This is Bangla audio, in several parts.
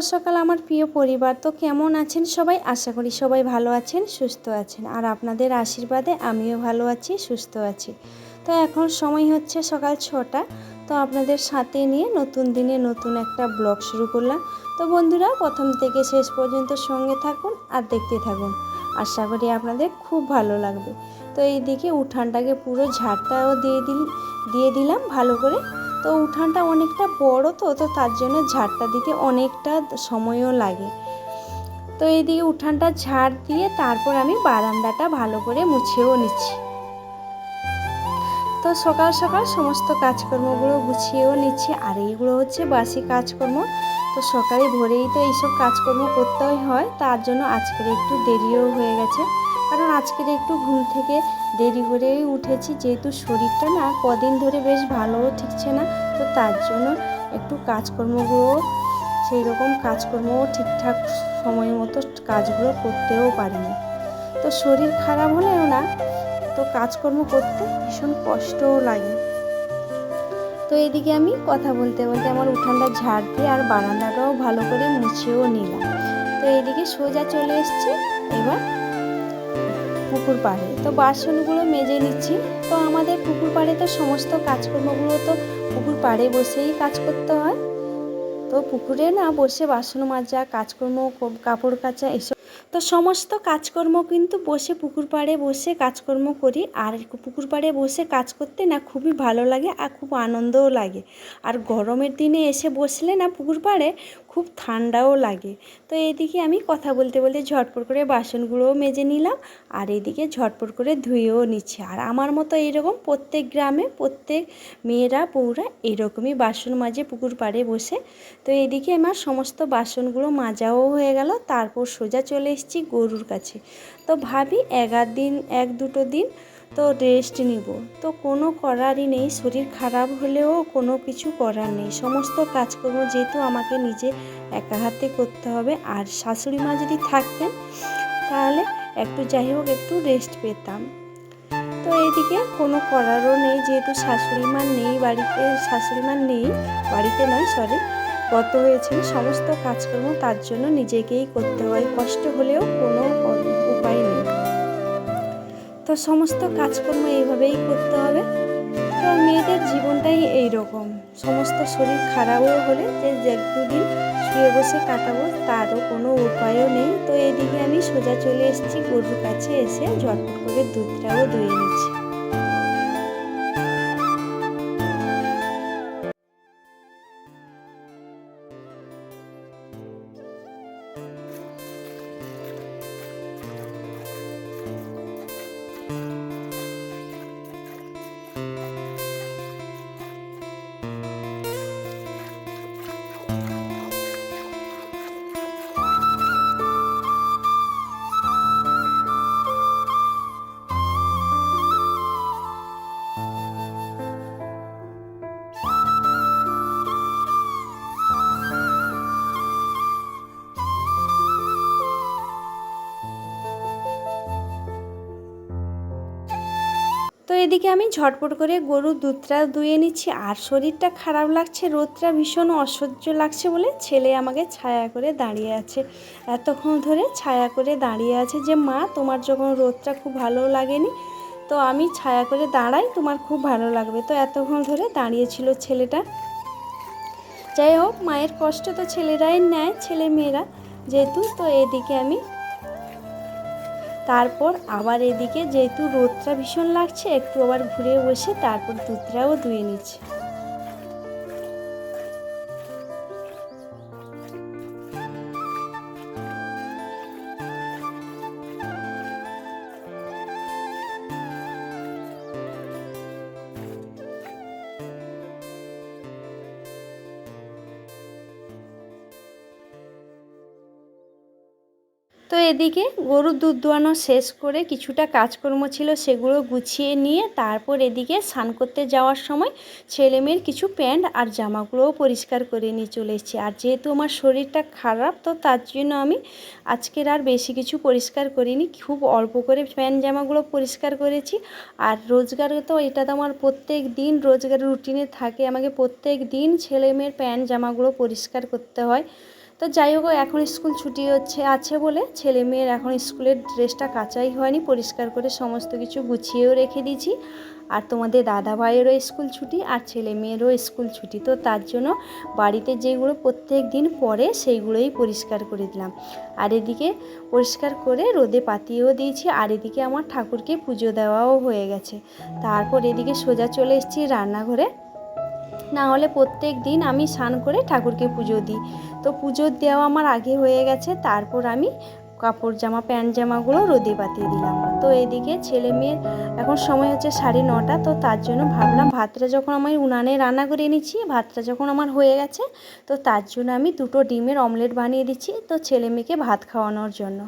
সকাল আমার প্রিয় পরিবার। তো কেমন আছেন সবাই? আশা করি সবাই ভালো আছেন, সুস্থ আছেন। আর আপনাদের আশীর্বাদে আমিও ভালো আছি, সুস্থ আছি। তো এখন সময় হচ্ছে সকাল ছটা। তো আপনাদের সাথে নিয়ে নতুন দিনে নতুন একটা ব্লগ শুরু করলাম। তো বন্ধুরা, প্রথম থেকে শেষ পর্যন্ত সঙ্গে থাকুন আর দেখতে থাকুন। আশা করি আপনাদের খুব ভালো লাগবে। তো এইদিকে উঠানটাকে পুরো ঝাড়টাও দিয়ে দিল দিয়ে দিলাম ভালো করে। তো উঠানটা অনেকটা বড় তো তো তার জন্য ঝাড়টা দিতে অনেকটা সময়ও লাগে। তো এইদিকে উঠানটা ঝাড় দিয়ে তারপর আমি বারান্দাটা ভালো করে মুছেও নিচ্ছি। তো সকাল সকাল সমস্ত কাজকর্মগুলো গুছিয়েও নিচ্ছি, আর এইগুলো হচ্ছে বাসি কাজকর্ম। তো সকালে ভোরেই তো এইসব কাজকর্ম করতেই হয়, তার জন্য আজকের একটু দেরিও হয়ে গেছে। কারণ আজকের একটু ঘুম থেকে দেরি করেই উঠেছি, যেহেতু শরীরটা না কদিন ধরে বেশ ভালোও ঠিকছে না, তো তার জন্য একটু কাজকর্মগুলো সেই রকম কাজকর্মও ঠিকঠাক সময় মতো কাজগুলো করতেও পারিনি। তো শরীর খারাপ হলেও না, তো কাজকর্ম করতে ভীষণ কষ্টও লাগে। তো এদিকে আমি কথা বলতে বলতে আমার উঠানটা ঝাড় দিয়ে আর বারান্দাটাও ভালো করে মুছেও নিলাম। তো এদিকে সোজা চলে এসছে, এবার পুকুর পাড়ে। তো বাসনগুলো মেজে নিচ্ছি। তো আমাদের পুকুর পাড়ে তো সমস্ত কাজকর্মগুলো তো পুকুর পাড়ে বসেই কাজ করতে হয়। তো পুকুরে না বসে বাসন মাজা, কাজকর্ম কাপড় কাচা, এসব। তো সমস্ত কাজকর্ম কিন্তু বসে পুকুর পাড়ে বসে কাজকর্ম করি। আর পুকুর পাড়ে বসে কাজ করতে না খুবই ভালো লাগে আর খুব আনন্দও লাগে। আর গরমের দিনে এসে বসলে না পুকুর পাড়ে খুব ঠান্ডাও লাগে। তো এইদিকে আমি কথা বলতে বলতে ঝটপট করে বাসনগুলোও মেজে নিলাম, আর এইদিকে ঝটপট করে ধুয়েও নিচ্ছে। আর আমার মতো এইরকম প্রত্যেক গ্রামে প্রত্যেক মেয়েরা বউরা এইরকমই বাসন মাজে পুকুর পাড়ে বসে। তো এইদিকে আমার সমস্ত বাসনগুলো মাজাও হয়ে গেল, তারপর সোজা চলে এসেছি গরুর কাছে। তো ভাবি এগার দিন, এক দুটো দিন তো রেস্ট নিব। তো কোনো করারই নেই, শরীর খারাপ হলেও কোনো কিছু করার নেই। সমস্ত কাজকর্ম যেহেতু আমাকে নিজে একা হাতে করতে হবে, আর শাশুড়ি মা যদি থাকতেন, তাহলে একটু যাই হোক, একটু রেস্ট পেতাম। তো এদিকে কোনো করারও নেই, যেহেতু শাশুড়ি মা নেই বাড়িতে, শাশুড়ি মা নেই বাড়িতে নয় সরি গত হয়েছে সমস্ত কাজকর্ম, তার জন্য নিজেকেই করতে হয়। কষ্ট হলেও কোনো উপায় নেই। তো সমস্ত কাজকর্ম এইভাবেই করতে হবে। তো মেয়েদের জীবনটাই এই রকম সমস্ত শরীর খারাপও হলে যে এক দুদিন শুয়ে বসে কাটাবো তারও কোনো উপায়ও নেই। তো এদিকে আমি সোজা চলে এসেছি, গরুর কাছে এসে ঝটপট করে দুধটাও ধুয়ে নিচ্ছি। এদিকে আমি ঝটপট করে গরুর দুধটা ধুয়ে নিচ্ছি। আর শরীরটা খারাপ লাগছে, রোদটা ভীষণ অসহ্য লাগছে বলে ছেলে আমাকে ছায়া করে দাঁড়িয়ে আছে। এতক্ষণ ধরে ছায়া করে দাঁড়িয়ে আছে যে, মা, তোমার যখন রোদটা খুব ভালো লাগেনি, তো আমি ছায়া করে দাঁড়াই, তোমার খুব ভালো লাগবে। তো এতক্ষণ ধরে দাঁড়িয়েছিল ছেলেটা। যাই হোক, মায়ের কষ্ট তো ছেলেরাই নেয়, ছেলে মেয়েরা যেহেতু, তো এদিকে আমি তারপর আবার এদিকে যেহেতু রোদটা ভীষণ লাগছে, একটু আবার ঘুরে বসে তারপর দুধটাও ধুয়ে নিচ্ছি। তো এদিকে গরুর দুধ দোয়ানো শেষ করে কিছুটা কাজকর্ম ছিল সেগুলো গুছিয়ে নিয়ে তারপর এদিকে স্নান করতে যাওয়ার সময় ছেলেমেয়ের কিছু প্যান্ট আর জামাগুলোও পরিষ্কার করে নিয়ে চলে এসেছি। আর যেহেতু আমার শরীরটা খারাপ, তো তার জন্য আমি আজকের আর বেশি কিছু পরিষ্কার করিনি। খুব অল্প করে প্যান্ট জামাগুলো পরিষ্কার করেছি। আর রোজগার তো এটা তো আমার প্রত্যেক দিন রোজগার রুটিনে থাকে। আমাকে প্রত্যেক দিন ছেলেমেয়ের প্যান্ট জামাগুলো পরিষ্কার করতে হয়। তো যাই হোক, এখন স্কুল ছুটি হচ্ছে, আছে বলে ছেলে মেয়ের এখন স্কুলের ড্রেসটা কাচাই হয়নি, পরিষ্কার করে সমস্ত কিছু গুছিয়েও রেখে দিয়েছি। আর তোমাদের দাদা ভাইয়েরও স্কুল ছুটি আর ছেলে মেয়েরও স্কুল ছুটি, তো তার জন্য বাড়িতে যেগুলো প্রত্যেক দিন পরে সেইগুলোই পরিষ্কার করে দিলাম। আর এদিকে পরিষ্কার করে রোদে পাতিয়েও দিয়েছি, আর এদিকে আমার ঠাকুরকে পুজো দেওয়াও হয়ে গেছে। তারপর এদিকে সোজা চলে এসেছি রান্নাঘরে। না হলে প্রত্যেক দিন আমি স্নান করে ঠাকুরকে পুজো দিই। তো পুজো দেওয়া আমার আগে হয়ে গেছে, তারপর আমি কাপড় জামা, প্যান্ট জামাগুলো রোদে পাতিয়ে দিলাম। তো এদিকে ছেলে মেয়ের এখন সময় হচ্ছে সাড়ে নটা, তো তার জন্য ভাবলাম ভাতটা যখন আমি উনানে রান্না করে নিচ্ছি ভাতটা যখন আমার হয়ে গেছে, তো তার জন্য আমি দুটো ডিমের অমলেট বানিয়ে দিচ্ছি, তো ছেলে মেয়েকে ভাত খাওয়ানোর জন্য।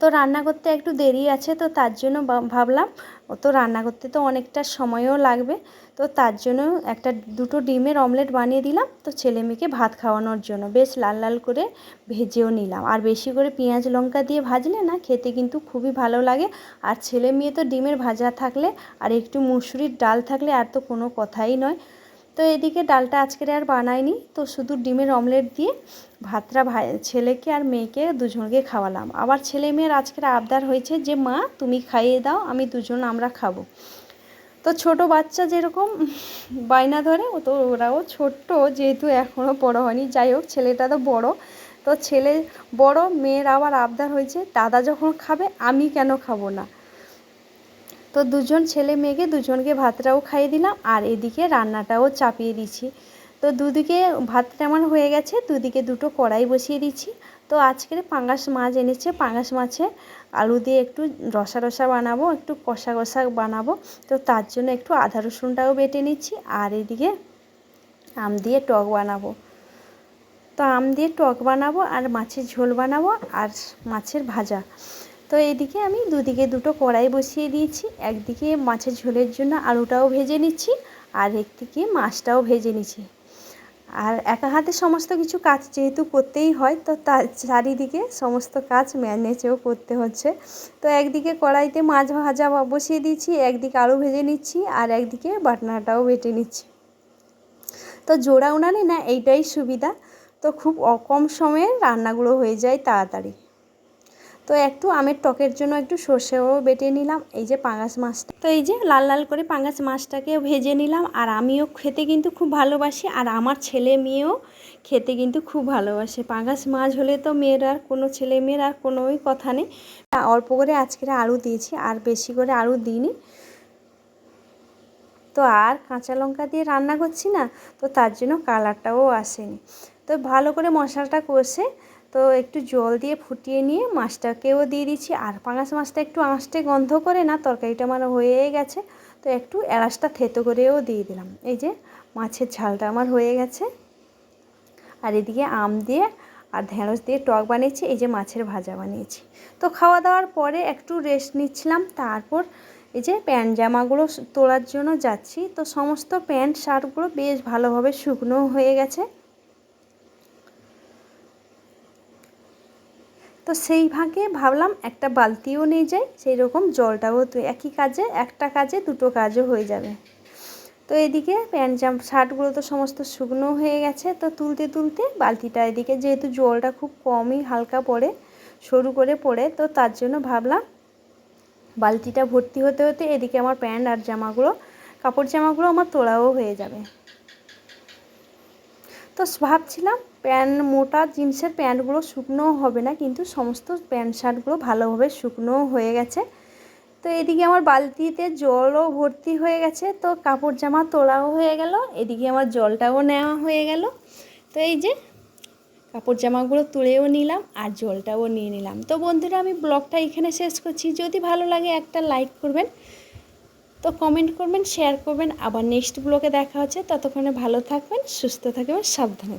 তো রান্না করতে একটু দেরি আছে, তো তার জন্য ভাবলাম ও তো রান্না করতে তো অনেকটা সময়ও লাগবে। তো তার জন্য একটা দুটো ডিমের অমলেট বানিয়ে দিলাম। তো ছেলে মেয়েকে ভাত খাওয়ানোর জন্য বেশ লাল লাল করে ভেজেও নিলাম। আর বেশি করে পেঁয়াজ, লঙ্কা দিয়ে ভাজলে না খেতে কিন্তু খুবই ভালো লাগে। আর ছেলে মেয়ে তো ডিমের ভাজা থাকলে আর একটু মুসুরির ডাল থাকলে আর তো কোনো কথাই নয়। তো এদিকে ডালটা আজকের আর বানাইনি, তো শুধু ডিমের অমলেট দিয়ে ভাতটা ভাই, ছেলেকে আর মেয়েকে দুজনকে খাওয়ালাম। আবার ছেলে মেয়ের আজকের আবদার হয়েছে যে, মা, তুমি খাইয়ে দাও, আমি দুজন আমরা খাব। তো ছোট বাচ্চা যেরকম বায়না ধরে, ও তো ওরাও ছোট্ট, যেহেতু এখনও বড় হয়নি। যাই হোক, ছেলেটা তো বড়। তো ছেলে বড়, মেয়ের আবার আবদার হয়েছে, দাদা যখন খাবে, আমি কেন খাব না? তো দুজন ছেলে মেয়েকে দুজনকে ভাতটাও খাইয়ে দিলাম, আর এদিকে রান্নাটাও চাপিয়ে দিচ্ছি। তো দুদিকে ভাতটা আমার হয়ে গেছে, দুদিকে দুটো কড়াই বসিয়ে দিচ্ছি। তো আজকের পাঙ্গাস মাছ এনেছে, পাঙ্গাস মাছে আলু দিয়ে একটু রসা রসা বানাবো, একটু কষা কষা বানাবো। তো তার জন্য একটু আদা রসুনটাও বেটে নিচ্ছি, আর এদিকে আম দিয়ে টক বানাবো। তো আম দিয়ে টক বানাবো, আর মাছের ঝোল বানাবো, আর মাছের ভাজা। তো এইদিকে আমি দুদিকে দুটো কড়াই বসিয়ে দিয়েছি। একদিকে মাছের ঝোলের জন্য আলুটাও ভেজে নিচ্ছি আর একদিকে মাছটাও ভেজে নিচ্ছি। আর একা হাতে সমস্ত কিছু কাজ যেহেতু করতেই হয়, তো তার চারিদিকে সমস্ত কাজ ম্যানেজেও করতে হচ্ছে। তো একদিকে কড়াইতে মাছ ভাজা বসিয়ে দিচ্ছি একদিকে আলু ভেজে নিচ্ছি আর একদিকে বাটনাটাও বেটে নিচ্ছি। তো জোড়া উনানে না এইটাই সুবিধা, তো খুব কম সময়ে রান্নাগুলো হয়ে যায় তাড়াতাড়ি। তো একটু আমের টকের জন্য একটু সর্ষেও বেটে নিলাম, এই যে পাঙাশ মাছটা। তো এই যে লাল লাল করে পাঙাশ মাছটাকে ভেজে নিলাম, আর আমিও খেতে কিন্তু খুব ভালোবাসি, আর আমার ছেলে মেয়েও খেতে কিন্তু খুব ভালোবাসে। পাঙাশ মাছ হলে তো মেয়ের আর কোনো ছেলে মেয়ের আর কোনোই কথা নেই। অল্প করে আজকের আলু দিয়েছি, আর বেশি করে আলু দিইনি। তো আর কাঁচা লঙ্কা দিয়ে রান্না করছি না, তো তার জন্য কালারটাও আসেনি। তো ভালো করে মশলাটা কষে তো একটু জল দিয়ে ফুটিয়ে নিয়ে মাছটাকেও দিয়ে দিচ্ছি। আর পাঙাশ মাছটা একটু আঁশটে গন্ধ করে না, তরকারিটা আমার হয়ে গেছে। তো একটু এলাচটা থেতো করেও দিয়ে দিলাম। এই যে মাছের ঝালটা আমার হয়ে গেছে। আর এদিকে আম দিয়ে আর ঢেঁড়স দিয়ে টক বানিয়েছি, এই যে মাছের ভাজা বানিয়েছি। তো খাওয়া দাওয়ার পরে একটু রেস্ট নিচ্ছিলাম, তারপর এই যে প্যান্ট জামাগুলো তোলার জন্য যাচ্ছি। তো সমস্ত প্যান্ট শার্টগুলো বেশ ভালোভাবে শুকনো হয়ে গেছে। তো সেই ভাগে ভাবলাম একটা বালতিও নিয়ে যাই সেই রকম জলটাও তো একই কাজে, একটা কাজে দুটো কাজও হয়ে যাবে। তো এদিকে প্যান্ট জাম, শার্টগুলো তো সমস্ত শুকনো হয়ে গেছে, তো তুলতে তুলতে বালতিটা এদিকে যেহেতু জলটা খুব কমই হালকা পড়ে, সরু করে পড়ে, তো তার জন্য ভাবলাম বালতিটা ভর্তি হতে হতে এদিকে আমার প্যান্ট আর জামাগুলো, কাপড় জামাগুলো আমার তোলাও হয়ে যাবে। তো ভাবছিলাম প্যান্ট, মোটা জিন্সের প্যান্টগুলো শুকনোও হবে না, কিন্তু সমস্ত প্যান্ট শার্টগুলো ভালোভাবে শুকনোও হয়ে গেছে। তো এদিকে আমার বালতিতে জলও ভর্তি হয়ে গেছে, তো কাপড় জামা তোলাও হয়ে গেল, এদিকে আমার জলটাও নেওয়া হয়ে গেল। তো এই যে কাপড় জামাগুলো তুলেও নিলাম আর জলটাও নিয়ে নিলাম। তো বন্ধুরা, আমি ব্লগটা এখানে শেষ করছি। যদি ভালো লাগে একটা লাইক করবেন তো কমেন্ট করবেন শেয়ার করবেন। আবার নেক্সট ব্লগে দেখা হচ্ছে। ততক্ষণে ভালো থাকবেন, সুস্থ থাকবেন, সাবধানে